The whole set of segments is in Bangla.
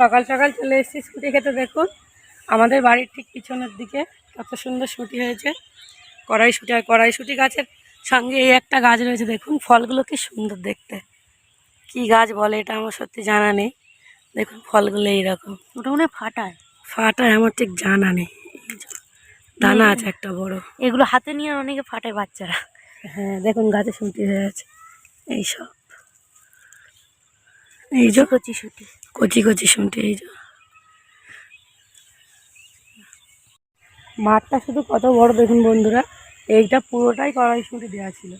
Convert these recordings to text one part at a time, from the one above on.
সকাল সকাল চলে এসেছি স্কুটি খেতে দেখুন। আমাদের বাড়ির ঠিক পিছনের দিকে কত সুন্দর শুটি হয়েছে। কড়াইশুটি আর কড়াইশুটি গাছের সঙ্গে এই একটা গাছ রয়েছে দেখুন। ফলগুলো কি সুন্দর দেখতে। কি গাছ বলে এটা আমার সত্যি জানা নেই। দেখুন ফলগুলো এইরকম ওটা মনে ফাটায়। ফাটায় আমার ঠিক জানা নেই। দানা আছে একটা বড়। এগুলো হাতে নিয়ে অনেকে ফাটায় বাচ্চারা। হ্যাঁ দেখুন গাছে শুনতে হয়ে আছে। এইসব এই যে কচি শুটি কচি কচি শুনতে এই মাঠটা শুধু কত বড় দেখুন বন্ধুরা, এইটা পুরোটাই কড়াইশুঁটি দেওয়া ছিল।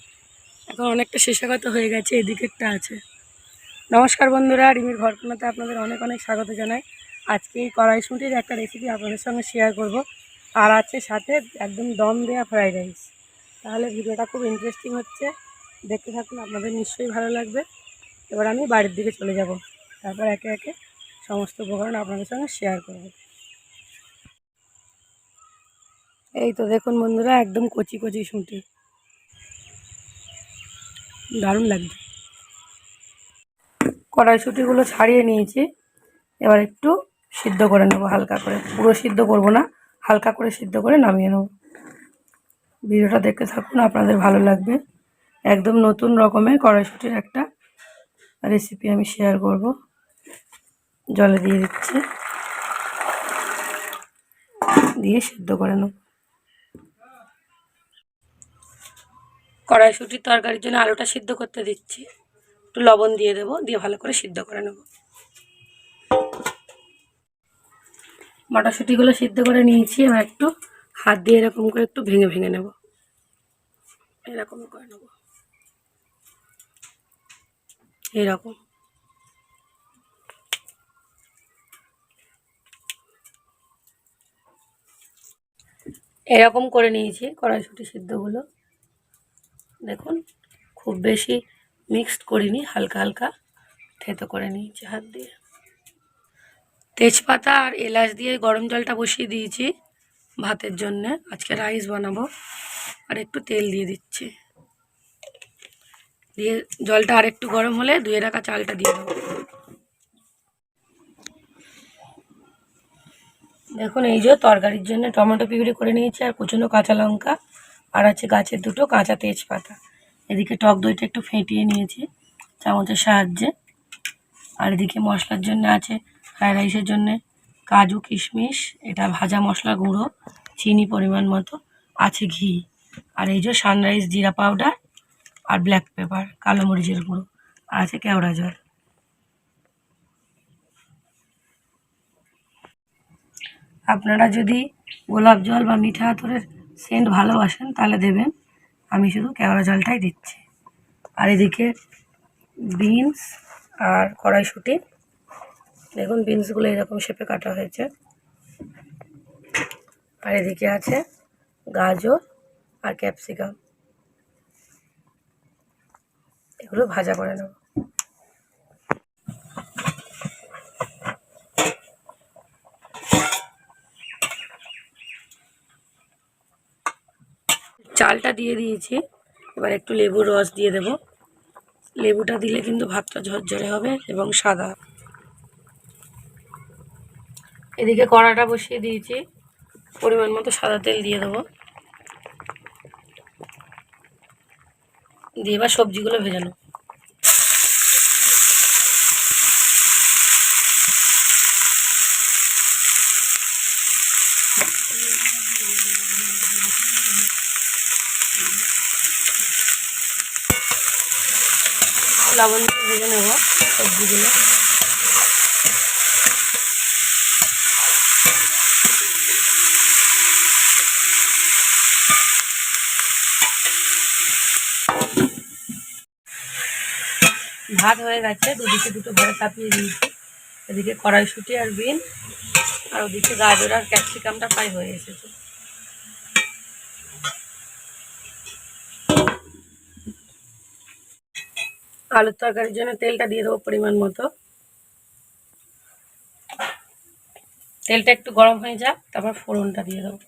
এখন অনেকটা শেষাগত হয়ে গেছে এদিকেরটা আছে। নমস্কার বন্ধুরা, রিমির ঘরকোনাতে আপনাদের অনেক অনেক স্বাগত জানাই। আজকে এই কড়াইশুঁটির একটা রেসিপি আপনাদের সঙ্গে শেয়ার করব। আর আছে সাথে একদম দম দেওয়া ফ্রাইড রাইস তাহলে ভিডিওটা খুব ইন্টারেস্টিং হচ্ছে। দেখতে থাকুন, আপনাদের নিশ্চয়ই ভালো লাগবে। এবার আমি বাড়ির দিকে চলে যাব। তারপর একে একে সমস্ত উপকরণ আপনাদের সঙ্গে শেয়ার করব। এই তো দেখুন বন্ধুরা, একদম কচি কচি শুঁটি। দারুণ লাগছে। কড়াইশুঁটিগুলো ছাড়িয়ে নিয়েছি। এবার একটু সিদ্ধ করে নেব হালকা করে। পুরো সিদ্ধ করব না, হালকা করে সিদ্ধ করে নামিয়ে নেব। ভিডিওটা দেখতে থাকুন, আপনাদের ভালো লাগবে। একদম নতুন রকমের কড়াইশুঁটির একটা রেসিপি আমি শেয়ার করব। জলে দিয়ে দিচ্ছি। দিয়ে সিদ্ধ করে নেব। কড়াইশুঁটির তরকারির জন্য আলুটা সিদ্ধ করতে দিচ্ছি। একটু লবণ দিয়ে দেবো, দিয়ে ভালো করে সিদ্ধ করে নেব। মটরশুঁটিগুলো সিদ্ধ করে নিয়েছি, এবার একটু হাত দিয়ে এরকম করে একটু ভেঙে ভেঙে নেব। এরকম করে নেব। এরকম। এরকম করে নিয়েছি কড়াইশুঁটি সিদ্ধগুলো। দেখুন, খুব বেশি মিক্সড করিনি, হালকা হালকা থেতো করে নিয়েছি হাত দিয়ে। তেজপাতা আর এলাচ দিয়ে গরম জলটা বসিয়ে দিয়েছি ভাতের জন্য। আজকে রাইস বানাবো আর একটু তেল দিয়ে দিচ্ছি। দিয়ে জলটা আর একটু গরম হলে ধুয়ে রাখা চালটা দিয়ে দেবো। দেখুন, এই যে তরকারির জন্য টমেটো পিউরি করে নিয়েছি আর কুচনো কাঁচা লঙ্কা। আর আছে গাছের দুটো কাঁচা তেজপাতা। এদিকে টক দইটা একটু ফেটিয়ে নিয়েছি চামচের সাহায্যে। আর এদিকে মশলার জন্য আছে ফ্রাইড রাইসের জন্যে কাজু, কিশমিশ, এটা ভাজা মশলা গুঁড়ো, চিনি পরিমাণ মতো, আছে ঘি। আর এই যে সানরাইজ জিরা পাউডার আর ব্ল্যাক পেপার, কালো মরিচের গুঁড়ো, আর আছে কেওড়া জল। আপনারা যদি গোলাপ জল বা মিঠা আতরের সেন্ট ভালোবাসেন, তাহলে দেবেন। আমি শুধু কেওড়া জলটাই দিচ্ছি। আর এদিকে বিনস আর কড়াইশুঁটি। দেখুন বিনসগুলো এরকম শেপে কাটা হয়েছে। আর এদিকে আছে গাজর আর ক্যাপসিকাম এগুলো ভাজা করে নেব। চালটা দিয়ে দিয়েছি। এবার একটু লেবুর রস দিয়ে দেব। লেবুটা দিলে কিন্তু ভাতটা ঝরঝরে হবে এবং সাদা এদিকে কড়াটা বসিয়ে দিয়েছি। পরিমাণ মতো সাদা তেল দিয়ে দেবো। দিয়ে এবার সবজিগুলো ভেজে লবণ দিয়ে ভেজে নেব সবজিগুলো। ভাত হয়ে গেছে, দুদিকে দুটো ঘরে চাপিয়ে দিয়েছি। এদিকে কড়াইশুঁটি আর বিন, আর ওদিকে গাজর আর ক্যাপসিকামটা প্রায় হয়ে এসেছে। আলুর তরকারির জন্য তেলটা দিয়ে দেবো পরিমাণ মতো। তেলটা একটু গরম হয়ে যাক, তারপর ফোড়নটা দিয়ে দেবো।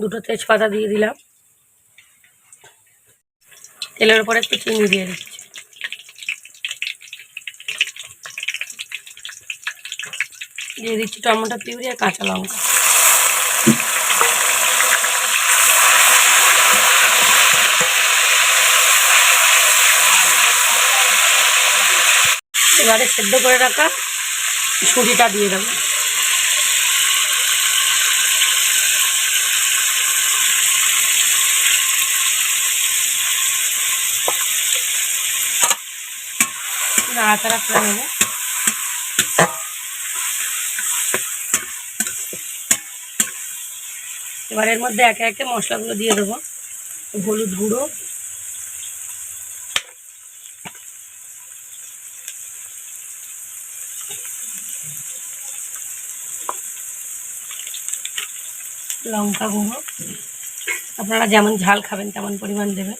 দুটো তেজপাতা দিয়ে দিলাম। তেলের উপরে একটু চিনি দিয়ে দিচ্ছি। দিয়ে দিচ্ছি টমেটো, পিউরি আর কাঁচা লঙ্কা। এবারে সেদ্ধ করে রাখা ছুরিটা দিয়ে দেবো। করে নেব। এবার এর মধ্যে একে একে মশলাগুলো দিয়ে দেবো। হলুদ গুঁড়ো লঙ্কা গুঁড়ো। আপনারা যেমন ঝাল খাবেন তেমন পরিমাণ দেবেন।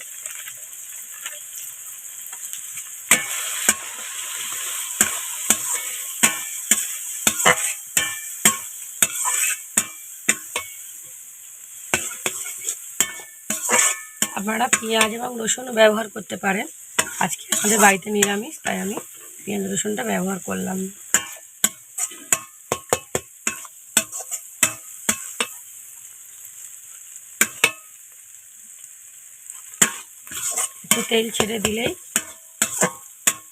আপনারা পেঁয়াজ এবং রসুনও ব্যবহার করতে পারেন। আজকে আমাদের বাড়িতে নিরামিষ, তাই আমি পেঁয়াজ রসুনটা ব্যবহার করলাম। একটু তেল ছেড়ে দিলেই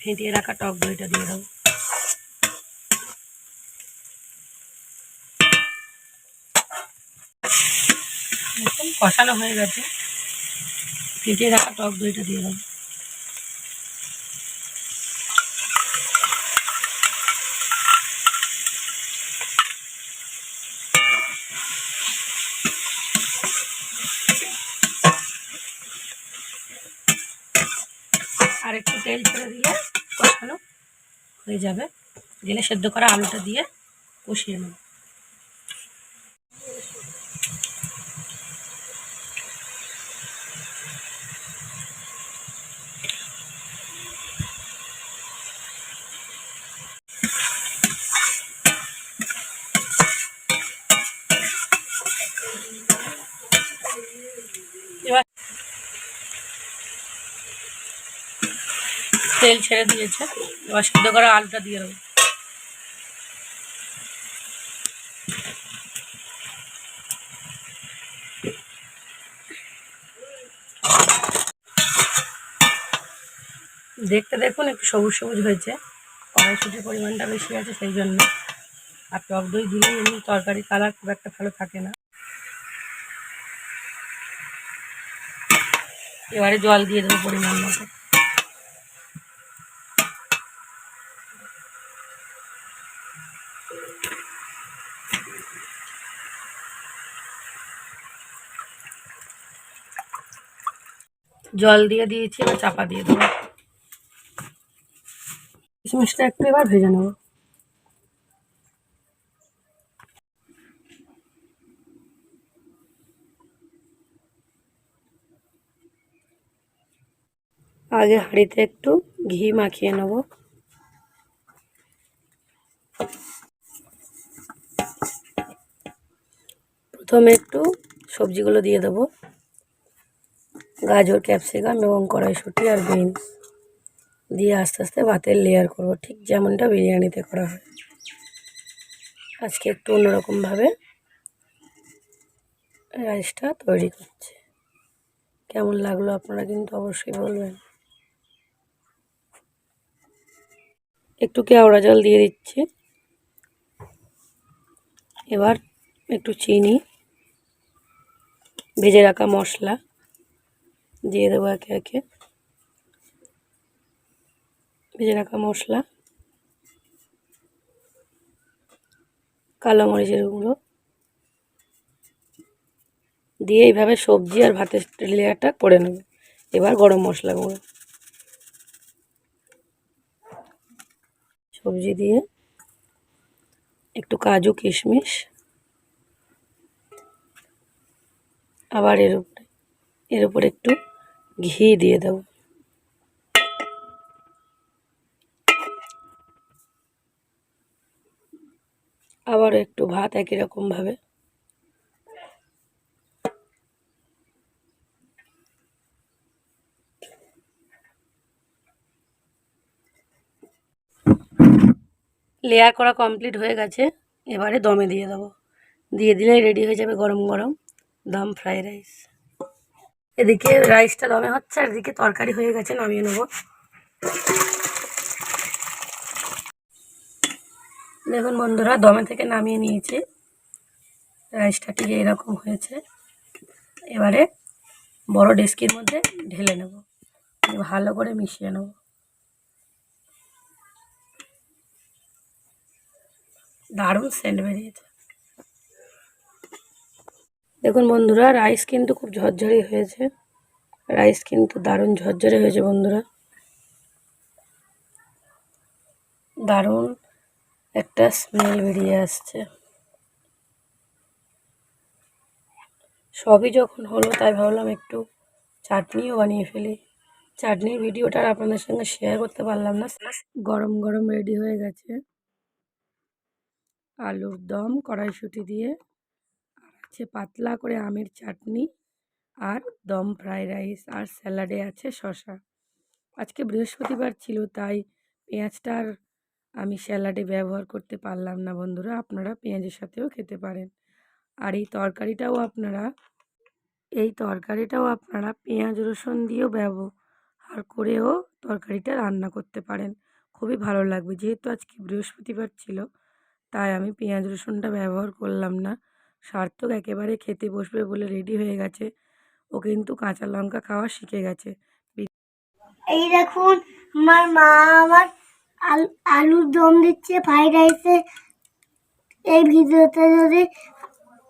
ফেটিয়ে রাখা টক দইটা দিয়ে দেবো। একদম কষানো হয়ে গেছে। ফেটিয়ে রাখা টক দইটা দিয়ে দেবো আর একটু তেল ছেড়ে দিলে কষানো হয়ে যাবে। গেলে সেদ্ধ করা আলুটা দিয়ে কষিয়ে নেব এবার তেল ছেড়ে দিয়েছে। এবার সিদ্ধ করা আলুটা দিয়ে দেবো। দেখতে দেখুন, একটু সবুজ সবুজ হয়েছে। কড়াইশুটির পরিমাণটা বেশি আছে সেই জন্য। আর টক দই দিলে এমনি তরকারি কালার খুব একটা ভালো থাকে না। এবারে জল দিয়ে দেবো পরিমাণ মতো। জল দিয়ে দিয়েছি, এবার চাপা দিয়ে দেবো। কিশমিশটা একটু এবার ভেজে নেব। আগে হাঁড়িতে একটু ঘি মাখিয়ে নেব। প্রথমে একটু সবজিগুলো দিয়ে দেবো। গাজর, ক্যাপসিকাম এবং কড়াইশুঁটি আর বিনস দিয়ে আস্তে আস্তে ভাতের লেয়ার করব। ঠিক যেমনটা বিরিয়ানিতে করা হয়। আজকে একটু অন্যরকমভাবে রাইসটা তৈরি করছে। কেমন লাগল আপনারা কিন্তু অবশ্যই বলবেন। একটু কেওড়া জল দিয়ে দিচ্ছি। এবার একটু চিনি, ভেজে রাখা মশলা। দিয়ে দেবো একে একে। ভেজে রাখা মশলা। কালো মরিচের গুঁড়ো। দিয়ে এইভাবে সবজি আর ভাতের লেয়ারটা করে নেব। এবার গরম মশলা গুঁড়ো। সবজি দিয়ে একটু কাজু কিশমিশ। আবার এর উপরে এর উপরে একটু ঘি দিয়ে দেব। আবার একটু ভাত একই রকমভাবে। লেয়ার করা কমপ্লিট হয়ে গেছে, এবারে দমে দিয়ে দেবো। দিয়ে দিলেই রেডি হয়ে যাবে গরম গরম, দম ফ্রাইড রাইস। এদিকে রাইসটা দমে হচ্ছে, আর এদিকে তরকারি হয়ে গেছে, নামিয়ে নেব। দেখুন বন্ধুরা, দমে থেকে নামিয়ে নিয়েছি। রাইসটা ঠিক এরকম হয়েছে। এবারে বড় ডেস্কির মধ্যে ঢেলে নেব। ভালো করে মিশিয়ে নেব। দারুণ সেন্ট বেরিয়েছে। দেখুন বন্ধুরা রাইস কিন্তু খুব ঝরঝরে হয়েছে। রাইস কিন্তু দারুণ ঝরঝরে হয়েছে বন্ধুরা। দারুণ একটা স্মেল বেরিয়ে আসছে। সবই যখন হলো তাই ভাবলাম একটু চাটনিও বানিয়ে ফেলি। চাটনির ভিডিওটা আর আপনাদের সঙ্গে শেয়ার করতে পারলাম না। গরম গরম রেডি হয়ে গেছে। আলুর দম, কড়াইশুঁটি দিয়ে। আছে পাতলা করে আমের চাটনি আর দম ফ্রাইড রাইস আর স্যালাডে আছে শশা আজকে বৃহস্পতিবার ছিল, তাই পেঁয়াজটা আর আমি স্যালাডে ব্যবহার করতে পারলাম না বন্ধুরা, আপনারা পেঁয়াজের সাথেও খেতে পারেন। আর এই তরকারিটাও আপনারা, এই তরকারিটাও আপনারা পেঁয়াজ, রসুন দিয়েও ব্যবহার করেও তরকারিটা রান্না করতে পারেন। খুবই ভালো লাগবে, যেহেতু আজকে বৃহস্পতিবার ছিল, তাই আমি পেঁয়াজ, রসুনটা ব্যবহার করলাম না। সার্থক একেবারে খেতে বসবে বলে রেডি হয়ে গেছে। ও কিন্তু কাঁচা লঙ্কা খাওয়া শিখে গেছে। এই দেখুন আমার মা আমার আলু আলুর দম দিচ্ছে ফ্রাইড রাইসে এই ভিডিওতে যদি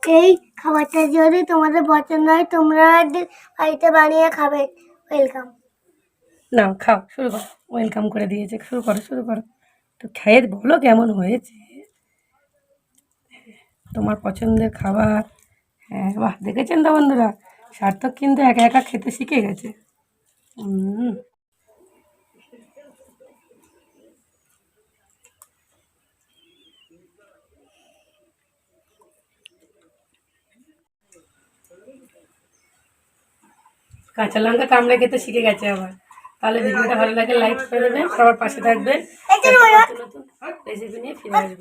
এই খাবারটা যদি তোমাদের পছন্দ হয় তোমরা বাড়িতে বানিয়ে খাবে। ওয়েলকাম না খাও শুরু করো। ওয়েলকাম করে দিয়েছে। শুরু করো শুরু করো। তো খেয়ে বলো কেমন হয়েছে। তোমার পছন্দের খাবার। হ্যাঁ বাহ দেখেছেন তো বন্ধুরা? সার্থক কিন্তু একা একা খেতে শিখে গেছে। হুম। কাঁচা লঙ্কা কামড়ে খেতে শিখে গেছে আবার। তাহলে ভিডিওটা ভালো লাগে লাইক করে দেবেন সবার পাশে থাকবেন। নতুন নতুন রেসিপি নিয়ে ফিরে আসব।